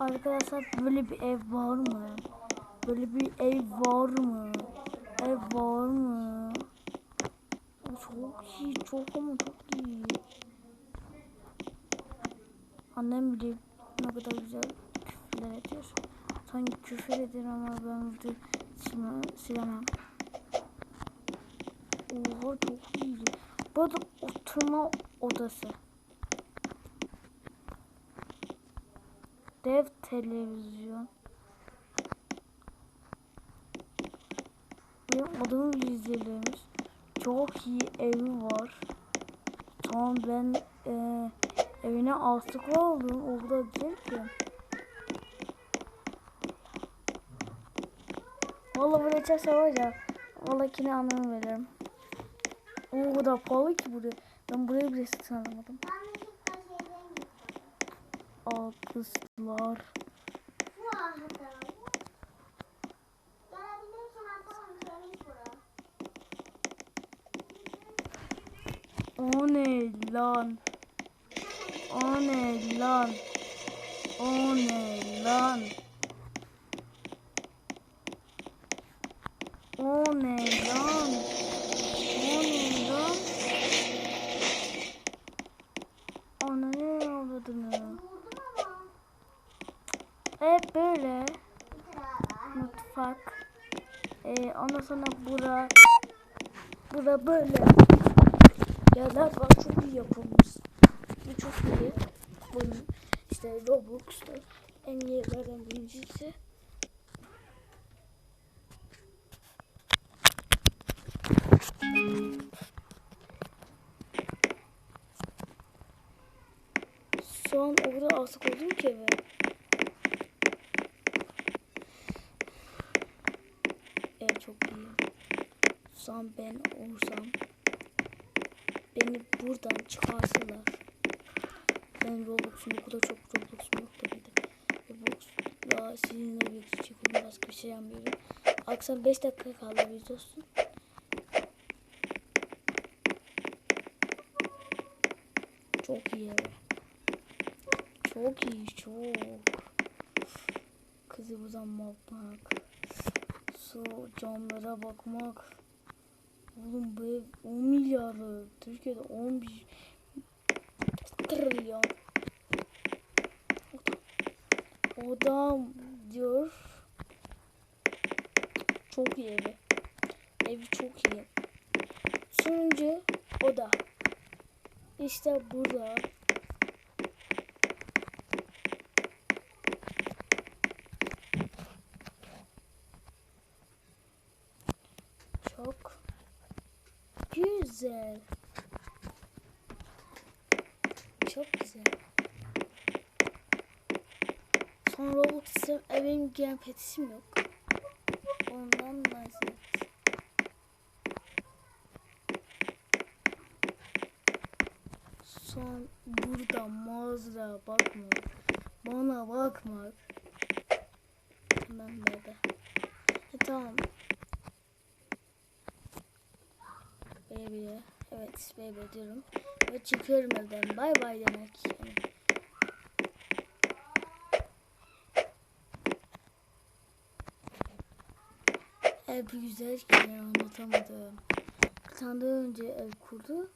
Arkadaşlar böyle bir ev var mı? Böyle bir ev var mı? Ev var mı? Çok iyi, çok ama çok iyi. Annem bile ne kadar güzel küfürler ediyor. Sanki küfür eder ama ben burada silemem. Oha çok iyi. Bu arada oturma odası. Dev televizyon. Benim odamı izleyebiliriz. Çok iyi evi var. Tamam ben eee evine astık oldum. O kadar güzel ki. Valla böyle çarşı var. Valla yine anlamı veririm. O kadar pahalı ki buraya. Ben buraya bile satın alamadım. Alkışlar. O ne lan? O ne lan? O ne lan? O ne lan? O ne lan? Ana ne avladım ya? Hep böyle mutfak. Ee, ondan sonra bura bura böyle. Yerler falan çok iyi yapılmış. Bu çok iyi. Bunun işte Roblox'ta en iyi yerlerden birincisi. Şu an o kadar asık oldum ki eve. Ev çok iyi. An ben olsam beni buradan çıkarsalar ben Roblox'un o kadar çok Roblox'um yok tabii. Roblox'la sizinle birlikte çekiyorum başka bir şey yapmıyorum. Akşam 5 dakika kaldı videosu. Çok iyi. Çok iyi çok. Kızı buradan bakmak. Su camlara bakmak. Oğlum bu ev 10 milyarlık. Türkiye'de 11 trilyon. Adam diyor. Çok iyi evi. Evi çok iyi. Sonuncu oda. İşte burada. Çok güzel. Çok güzel. Sonra Roblox'ta benim gamepad'im yok. Ondan lazım. Son burada mağazaya bakma. Bana bakma. Ben böyle. E, tamam. Baby. Evet baby diyorum. Ve çıkıyorum evden. Bay bay demek. Yani. Ev güzel ki yani anlatamadım. Bir tane daha önce ev kurdu.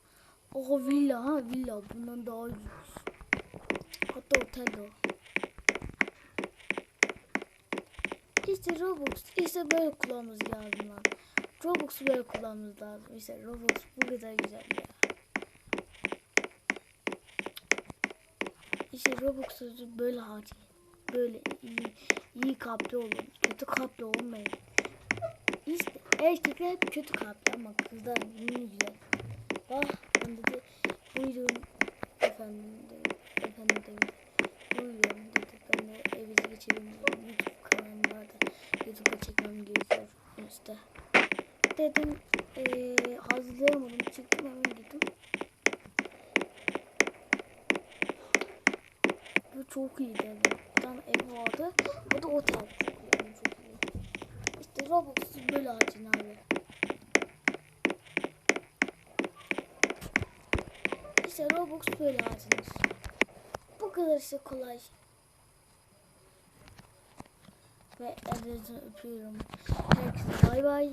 O villa ha villa bundan daha lüks. Hatta otel o. İşte Roblox işte böyle kullanmamız lazım lan. Roblox'u böyle kullanmamız lazım. İşte Roblox bu kadar güzel ya. İşte Roblox'u böyle harcayın. Böyle iyi, iyi kalpli olun. Kötü kalpli olmayın. İşte erkekler hep kötü kalpli ama kızlar yine güzel. Ah ben dedi buyurun efendim dedi. Efendim dedi. Buyurun dedi. Ben de evinize geçelim. YouTube kanalım vardı. YouTube'a çekmem gerekiyor. İşte. Dedim eee hazırlayamadım. Çıktım hemen dedim. Bu çok iyi dedim. Bir tane ev vardı. O da otel. Çok iyi. Çok iyi. İşte Robux'u böyle harcın abi. İşte Robux böyle harcanır. Bu kadar işte kolay. Ve ellerinizden öpüyorum. Herkese bay bay.